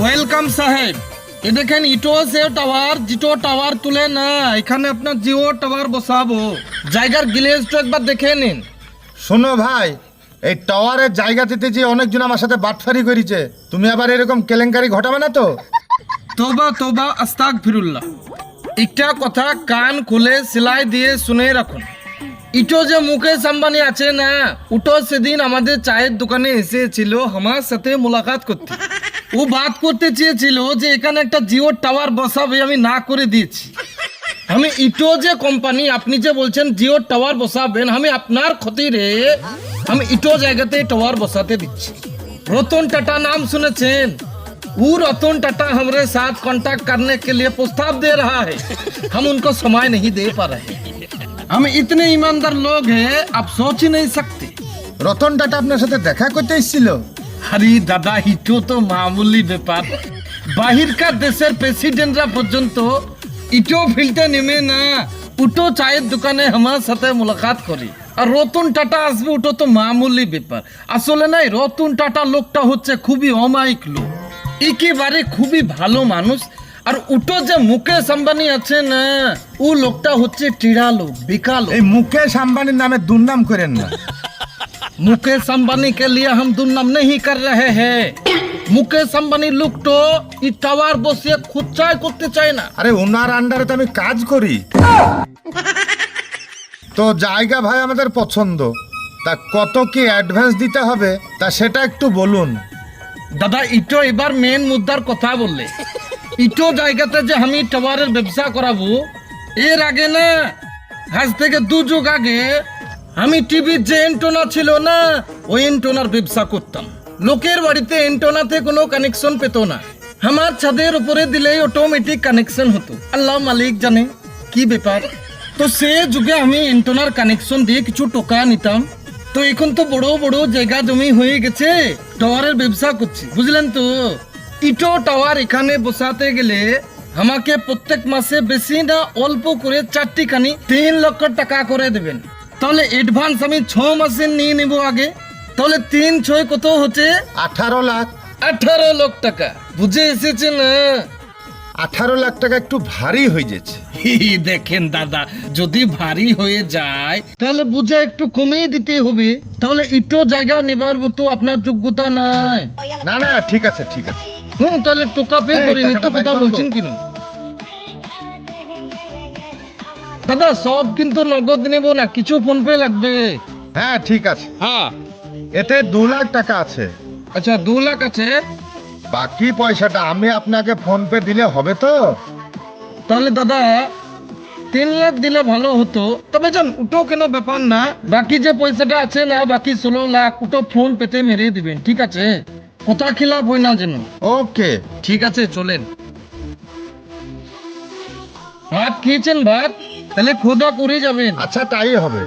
Welcome সাহেব। এ দেখেন ইটো সে টাওয়ার জিটো টাওয়ার তুলে না এখানে আপনার জিও টাওয়ার বসাবো। জায়গার গ্লেজটা একবার দেখে নিন। শোনো ভাই এই টাওয়ারের জায়গাতে যে অনেকজন আমার সাথে বাটফারি করেছে তুমি আবার এরকম কেলেঙ্কারি ঘটাবে না তো? তোবা তোবা আস্তাক ফিরুল্লাহ একটা কথা কান খুলে সেলাই দিয়ে শুনে রাখুন। ইটো যে মুকেশ আম্বানি আছে না উটো সেদিন আমাদের চায়ের দোকানে এসেছিল আমার সাথে মোলাকাত করতে। ও বাদ করতে চেয়েছিল যে এখানে একটা জিও টাওয়ার বসাবে, আমি না করে দিয়েছি। আমি ইটো যে কোম্পানি আপনি যে বলছেন জিও টাওয়ার বসাবেন, আমি আপনার ক্ষতিরে, আমি ইটো জায়গাতে টাওয়ার বসাতে দিচ্ছি। রতন টাটা নাম শুনেছেন? ও রতন টাটা আমার সাথে কন্ট্যাক্ট करने কে লিয়ে প্রস্তাব দে रहा হাম উনকো সময় समय দে পা पा হাম ইতনে ইমানদার ईमानदार হে, আপ आप सोच ही রতন টাটা আপনার সাথে দেখা করতে এসেছিল? আরে দাদা ইটো তো মামুলি ব্যাপার। বাহিরকার দেশের প্রেসিডেন্টরা পর্যন্ত ইটো ফিল্টে নেমে না, উটো চায়ের দোকানে আমার সাথে মুলাকাত করি আর রতন টাটা আসবে ওটা তো মামুলি ব্যাপার। আসলে নাই রতন টাটা লোকটা হচ্ছে খুবই অমায়িক লোক। একেবারে খুবই ভালো মানুষ। আর উটো যে মুকেশ আম্বানি আছে না, ও লোকটা হচ্ছে টিড়া লোক লোক এই মুকেশ আম্বানির নামে দুর্নাম করেন না। मुकेश अंबानी के लिए हम दुर्नाम नहीं कर रहे हैं মুকেশ আম্বানি লোক তো ই টাওয়ার বসিয়ে খুচাই করতে চায় না আরে ওনার আন্ডারে তো আমি কাজ করি তো জায়গা ভাই আমাদের পছন্দ তা কত কি অ্যাডভান্স দিতে হবে তা সেটা একটু বলুন দাদা ইটো এবার মেন মুদ্রার কথা বললে ইটো জায়গাতে যে আমি টাওয়ারের ব্যবসা করাবো এর আগে না আজ থেকে দু যুগ আগে আমি টিভির যে এন্টোনা ছিল না, ওই এন্টোনার ব্যবসা করতাম। লোকের বাড়িতে এন্টোনাতে কোনো কানেকশন পেতো না। আমার ছাদের উপরে দিলেই অটোমেটিক কানেকশন হতো। আল্লাহ মালিক জানে কি ব্যাপার। তো সে যুগে আমি এন্টোনার কানেকশন দিয়ে কিছু টোকা নিতাম। তো এখন তো বড় বড় জায়গা জমি হয়ে গেছে টাওয়ারের ব্যবসা করছি। বুঝলেন তো? ইটো টাওয়ার এখানে বসাতে গেলে আমাকে প্রত্যেক মাসে বেশি না অল্প করে চারটি খানি তিন লক্ষ টাকা করে দেবেন। তাহলে অ্যাডভান্স আমি ছ মাসে নিয়ে নেব আগে। তাহলে তিন ছয় কত হচ্ছে? আঠারো লাখ। আঠারো লাখ টাকা। বুঝে এসেছে না আঠারো লাখ টাকা একটু ভারী হয়ে যাচ্ছে। দেখেন দাদা যদি ভারী হয়ে যায় তাহলে বুঝে একটু কমিয়ে দিতে হবে। তাহলে ইটো জায়গা নেবার মতো আপনার যোগ্যতা নাই। না না ঠিক আছে ঠিক আছে। হুম তাহলে টোকা পে করে কথা বলছেন কিনা দাদা সব কিন্তু নগদ নেব না কিছু ফোন পে লাগবে। হ্যাঁ ঠিক আছে। হ্যাঁ। এতে দু লাখ টাকা আছে। আচ্ছা দু লাখ আছে? বাকি পয়সাটা আমি আপনাকে ফোন পে দিলে হবে তো? তাহলে দাদা তিন লাখ দিলে ভালো হতো। তবে জান ওটাও কেন ব্যাপার না? বাকি যে পয়সাটা আছে না বাকি ষোলো লাখ ওটা ফোন পেতে মেরে দিবেন ঠিক আছে? কথা খিলাপ হয় না যেন? ওকে। ঠিক আছে চলেন। ভাত খেয়েছেন ভাত? তাহলে খোদা করে যাবেন আচ্ছা তাই হবে।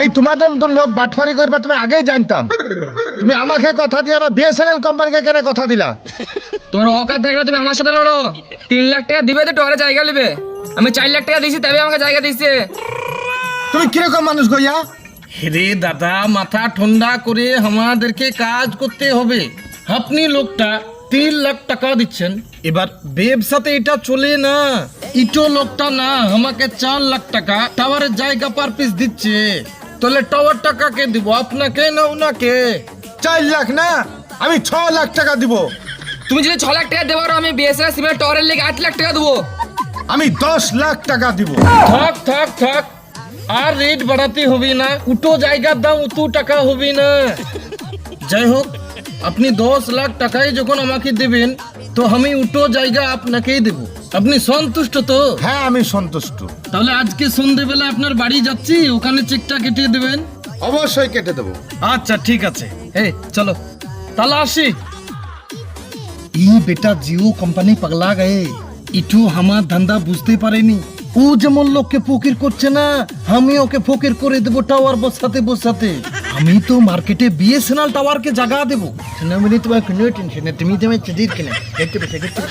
এই তোমাদের মতন লোক বাটফারি করবে তুমি আগেই জানতাম। তুমি আমাকে কথা দিয়ে আবার বিএসএনএল কোম্পানিকে কেন কথা দিলা? তোমার অকাত থাকলে তুমি আমার সাথে লড়ো। তিন লাখ টাকা দিবে তো টরে জায়গা নেবে। আমি চার লাখ টাকা দিয়েছি তবে আমাকে জায়গা দিচ্ছে তুমি কীরকম মানুষ গইয়া রে দাদা মাথা ঠান্ডা করে আমাদেরকে কাজ করতে হবে। আপনি লোকটা তিন লাখ টাকা দিচ্ছেন। এবার ব্যবসাতে এটা চলে না। ইটো লোকটা না আমাকে চার লাখ টাকা টাওয়ারের জায়গা পার পিস দিচ্ছে। তাহলে টাওয়ার টাকা কে দিব? আপনাকে না ওনাকে? চার লাখ না আমি ছ লাখ টাকা দিব। তুমি যদি ছ লাখ টাকা দেবো আমি বিএসএল সিমেন্ট টরের লেগে আট লাখ টাকা দেবো। আমি দশ লাখ টাকা দিব। থাক থাক থাক। আর রেট বাড়াতে হবে না উটো জায়গার দাম উতু টাকা হবে না যাই হোক আপনি দশ লাখ টাকায় যখন আমাকে দেবেন তো আমি উটো জায়গা আপনাকেই দেব আপনি সন্তুষ্ট তো হ্যাঁ আমি সন্তুষ্ট তাহলে আজকে সন্ধেবেলা আপনার বাড়ি যাচ্ছি ওখানে চেকটা কেটে দেবেন অবশ্যই কেটে দেবো আচ্ছা ঠিক আছে এই চলো তাহলে আসি ই বেটা জিও কোম্পানি পাগলা গয়ে ইটু আমার ধান্দা বুঝতে পারেনি ও যেমন লোককে ফকির করছে না, আমি ওকে ফকির করে দেবো টাওয়ার বসাতে বসাতে আমি তো মার্কেটে বিএসএনএল টাওয়ারকে জাগা দেবো তুমি তোমার কোনো টেনশন তুমি তোমার চাজির কিনে দেখতে পেতে দেখতে।